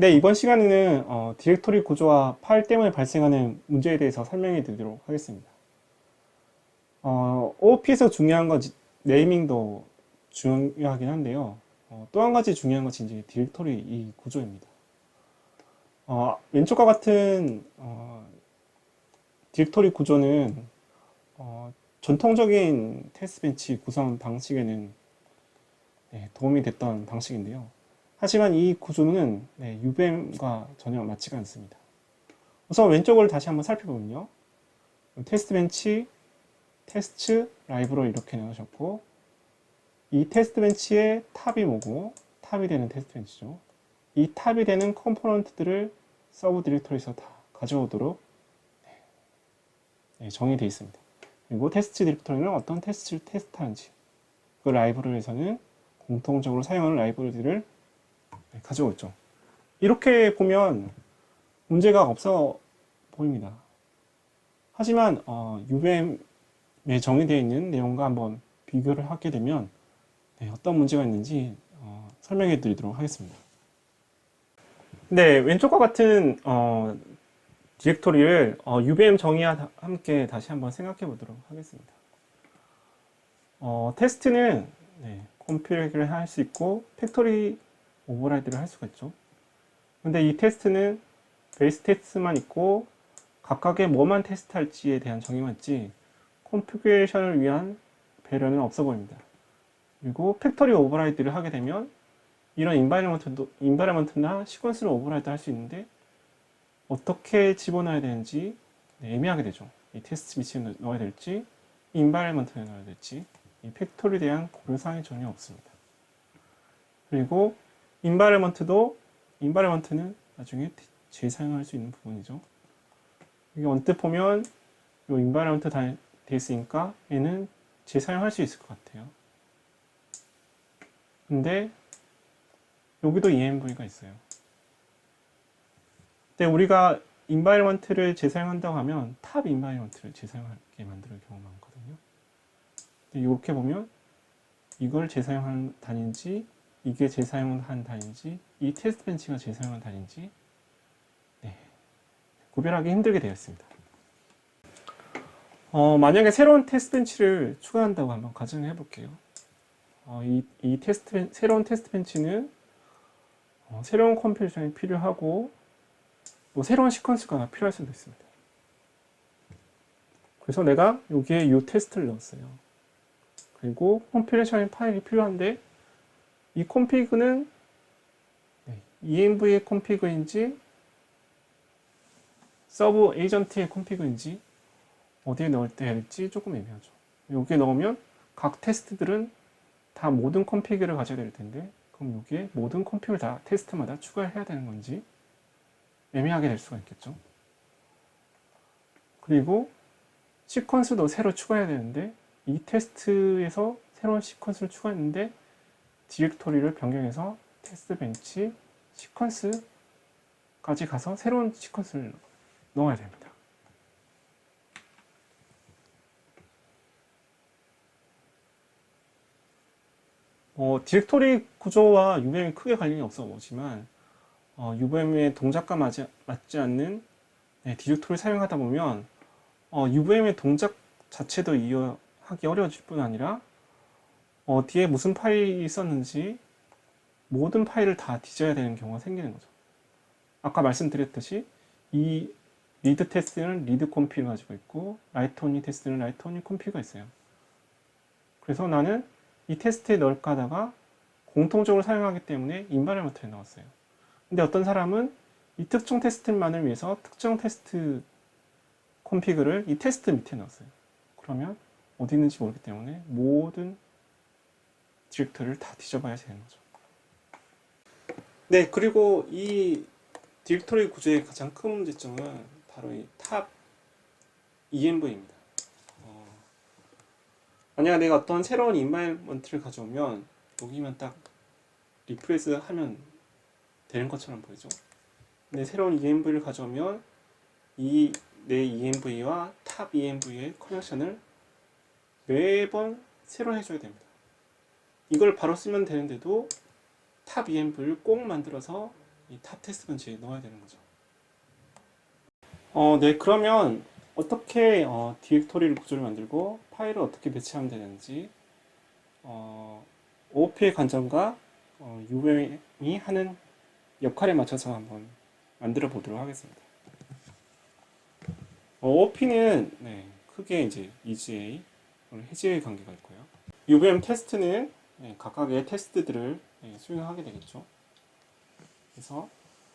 네, 이번 시간에는 어, 디렉토리 구조와 파일 때문에 발생하는 문제에 대해서 설명해 드리도록 하겠습니다. 어, OOP에서 중요한 건 지- 네이밍도 중요하긴 한데요. 어, 또한 가지 중요한 것이 이제 디렉토리 이 구조입니다. 어, 왼쪽과 같은 어, 디렉토리 구조는 어, 전통적인 테스트 벤치 구성 방식에는 네, 도움이 됐던 방식인데요. 하지만 이 구조는 네, UVM과 전혀 맞지가 않습니다. 우선 왼쪽을 다시 한번 살펴보면요. 테스트 벤치, 테스트, 라이브로 이렇게 나누셨고 이 테스트 벤치의 탑이 뭐고 탑이 되는 테스트 벤치죠. 이 탑이 되는 컴포넌트들을 서브 디렉토리에서 다 가져오도록 네, 정의되어 있습니다. 그리고 테스트 디렉토리는 어떤 테스트를 테스트하는지 그 라이브러리에서는 공통적으로 사용하는 라이브러리들을 네, 가지고 있죠. 이렇게 보면 문제가 없어 보입니다. 하지만 어, UVM에 정의되어 있는 내용과 한번 비교를 하게 되면 네, 어떤 문제가 있는지 어, 설명해 드리도록 하겠습니다. 네, 왼쪽과 같은 어, 디렉토리를 어, UVM 정의와 함께 다시 한번 생각해 보도록 하겠습니다. 어, 테스트는 네, 컴퓨터를 할 수 있고 팩토리 오버라이드를 할 수가 있죠. 근데 이 테스트는 베이스 테스트만 있고 각각의 뭐만 테스트할지에 대한 정의만 있지 컨피그레이션을 위한 배려는 없어 보입니다. 그리고 팩토리 오버라이드를 하게 되면 이런 인바이러먼트도 인바이러먼트나 시퀀스를 오버라이드 할 수 있는데 어떻게 집어넣어야 되는지 네, 애매하게 되죠. 이 테스트 미치에 넣어야 될지 인바이러먼트에 넣어야 될지 이 팩토리에 대한 고려사항이 전혀 없습니다. 그리고 인바이러먼트도 인바이러먼트는 나중에 재사용할 수 있는 부분이죠. 이게 언뜻 보면 이 인바이러먼트 다 돼 있으니까 얘는 재사용할 수 있을 것 같아요. 근데 여기도 env가 있어요. 근데 우리가 인바이러먼트를 재사용한다고 하면 탑 인바이러먼트를 재사용하게 만드는 경우가 많거든요. 근데 이렇게 보면 이걸 재사용하는 단위인지 이게 재사용한 단위인지 이 테스트 벤치가 재사용한 단위인지 네, 구별하기 힘들게 되어 있습니다. 어, 만약에 새로운 테스트 벤치를 추가한다고 한번 가정해 볼게요. 어, 이, 이 테스트 벤- 새로운 테스트 벤치는 어, 새로운 컴퓨레이션이 필요하고 뭐 새로운 시퀀스가 필요할 수도 있습니다. 그래서 내가 여기에 이 테스트를 넣었어요. 그리고 컴퓨레이션 파일이 필요한데 이 콤피그는 네, env의 콤피그인지 서브 에이전트의 콤피그인지 어디에 넣을 때 할지 조금 애매하죠. 여기에 넣으면 각 테스트들은 다 모든 콤피그를 가져야 될 텐데 그럼 여기에 모든 콤피그를 다 테스트마다 추가해야 되는 건지 애매하게 될 수가 있겠죠. 그리고 시퀀스도 새로 추가해야 되는데 이 테스트에서 새로운 시퀀스를 추가했는데 디렉토리를 변경해서 테스트 벤치 시퀀스까지 가서 새로운 시퀀스를 넣어야 됩니다. 어, 디렉토리 구조와 UVM이 크게 관련이 없어 보지만 어, UVM의 동작과 맞지, 맞지 않는 네, 디렉토리를 사용하다 보면 어, UVM의 동작 자체도 이해하기 어려워질 뿐 아니라 어디에 무슨 파일이 있었는지 모든 파일을 다 뒤져야 되는 경우가 생기는 거죠. 아까 말씀드렸듯이 이 리드 테스트는 리드 콤피를 가지고 있고 라이트 온리 테스트는 라이트 온리 콤피가 있어요. 그래서 나는 이 테스트에 넣을까 하다가 공통적으로 사용하기 때문에 인바이러먼트에 넣었어요. 근데 어떤 사람은 이 특정 테스트만을 위해서 특정 테스트 콤피그를 이 테스트 밑에 넣었어요. 그러면 어디 있는지 모르기 때문에 모든 디렉터리를 다 뒤져봐야 되는 거죠. 네, 그리고 이 디렉토리 구조의 가장 큰 문제점은 바로 이 탑 env입니다. 어, 만약 내가 어떤 새로운 인바이먼트를 가져오면 여기만 딱 리프레스 하면 되는 것처럼 보이죠. 근데 새로운 env를 가져오면 이 내 env와 탑 env의 커넥션을 매번 새로 해줘야 됩니다. 이걸 바로 쓰면 되는데도 탑 env를 꼭 만들어서 이 탑 테스트 벤치에 넣어야 되는 거죠. 어, 네, 그러면 어떻게 어, 디렉토리를 구조를 만들고 파일을 어떻게 배치하면 되는지 어, OOP의 관점과 어, UVM이 하는 역할에 맞춰서 한번 만들어 보도록 하겠습니다. 어, OOP는 네, 크게 이제 EGA, 오늘 해지의 관계가 있고요. UVM 테스트는 네, 각각의 테스트들을 네, 수행하게 되겠죠. 그래서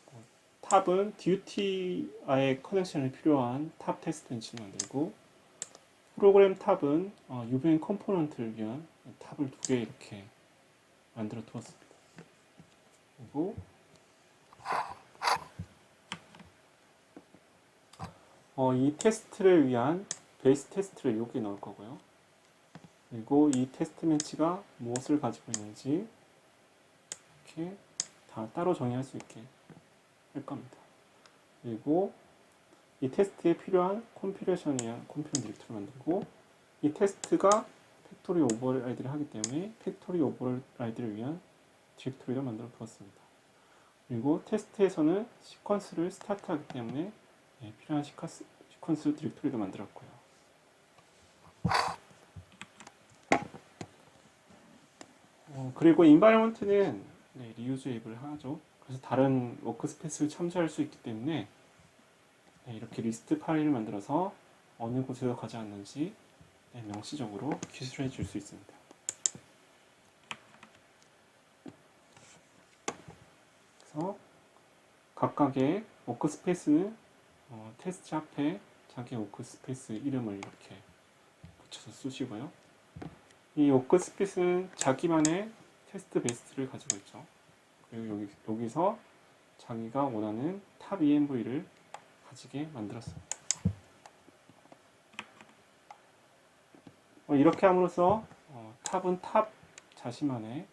어, 탑은 DUT와의 커넥션이 필요한 탑 테스트 벤치를 만들고 프로그램 탑은 어, UVM 컴포넌트를 위한 탑을 두 개 이렇게 만들어 두었습니다. 그리고 어, 이 테스트를 위한 베이스 테스트를 여기 넣을 거고요. 그리고 이 테스트 벤치가 무엇을 가지고 있는지 이렇게 다 따로 정의할 수 있게 할 겁니다. 그리고 이 테스트에 필요한 컴피레이션에 의한 컴피런 디렉터를 만들고 이 테스트가 팩토리 오버라이드를 하기 때문에 팩토리 오버라이드를 위한 디렉토리를 만들어 두었습니다. 그리고 테스트에서는 시퀀스를 스타트하기 때문에 네, 필요한 시퀀스 디렉토리도 만들었고요. 어, 그리고 인바이러먼트는 네, 리유즈에이블 하죠. 그래서 다른 워크스페이스를 참조할 수 있기 때문에 네, 이렇게 리스트 파일을 만들어서 어느 곳에서 가져왔는지 네, 명시적으로 기술해 줄 수 있습니다. 그래서 각각의 워크스페이스는 어, 테스트 앞에 자기 워크스페이스 이름을 이렇게 붙여서 쓰시고요. 이 워크스페이스는 자기만의 테스트 베이스를 가지고 있죠. 그리고 여기, 여기서 자기가 원하는 탑 EMV를 가지게. 어, 이렇게 함으로써 어, 탑은 탑 자신만의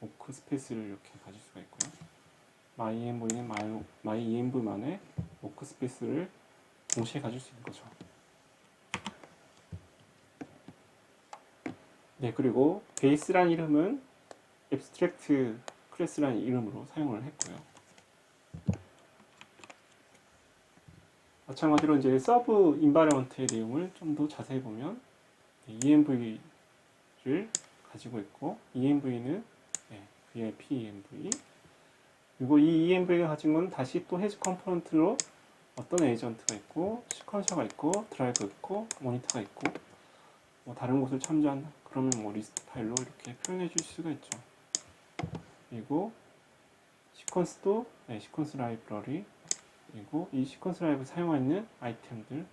워크 스페이스를 이렇게 가질 수가 있고요. 마이 EMV는 마이, 마이 EMV만의 워크 스페이스를 동시에 가질 수 있는 거죠. 네, 그리고 베이스란 이름은 앱스트랙트 클래스라는 이름으로 사용을 했고요. 마찬가지로 이제 서브 인바이러먼트의 내용을 좀 더 자세히 보면 네, ENV를 가지고 있고 ENV는 네, VIP ENV 그리고 이 ENV가 가진 건 다시 또 해지 컴포넌트로 어떤 에이전트가 있고 시퀀셔가 있고 드라이브 있고 모니터가 있고 뭐 다른 곳을 참조한다 그러면 뭐 리스트 파일로 이렇게 표현해 줄 수가 있죠. 그리고 시퀀스도 네, 시퀀스 라이브러리. 그리고 이 시퀀스 라이브 사용하는 아이템들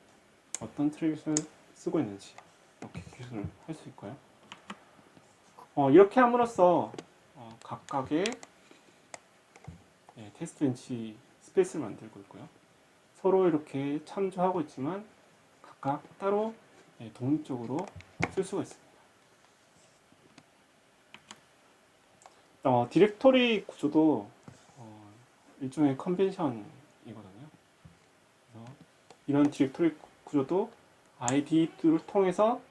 어떤 트랙을 쓰고 있는지 이렇게 기술을 할 수 있고요. 어, 이렇게 함으로써 어, 각각의 네, 테스트 벤치 스페이스를 만들고 있고요. 서로 이렇게 참조하고 있지만 각각 따로 네, 독립적으로 쓸 수가 있습니다. 어, 디렉토리 구조도 어, 일종의 컨벤션이거든요. 이런 디렉토리 구조도 ID를 통해서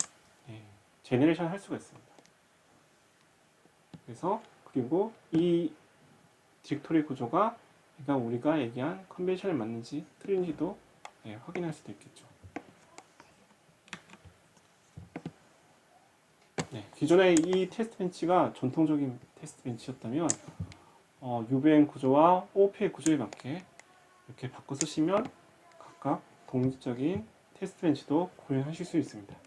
네, 제네레이션 할 수가 있습니다. 그래서 그리고 이 디렉토리 구조가 그러니까 우리가 얘기한 컨벤션에 맞는지 틀린지도 네, 확인할 수도 있겠죠. 네, 기존의 이 테스트 벤치가 전통적인 테스트 벤치였다면 어, UVM 구조와 OOP의 구조에 맞게 이렇게 바꿔 쓰시면 각각 독립적인 테스트 벤치도 구현하실 수 있습니다.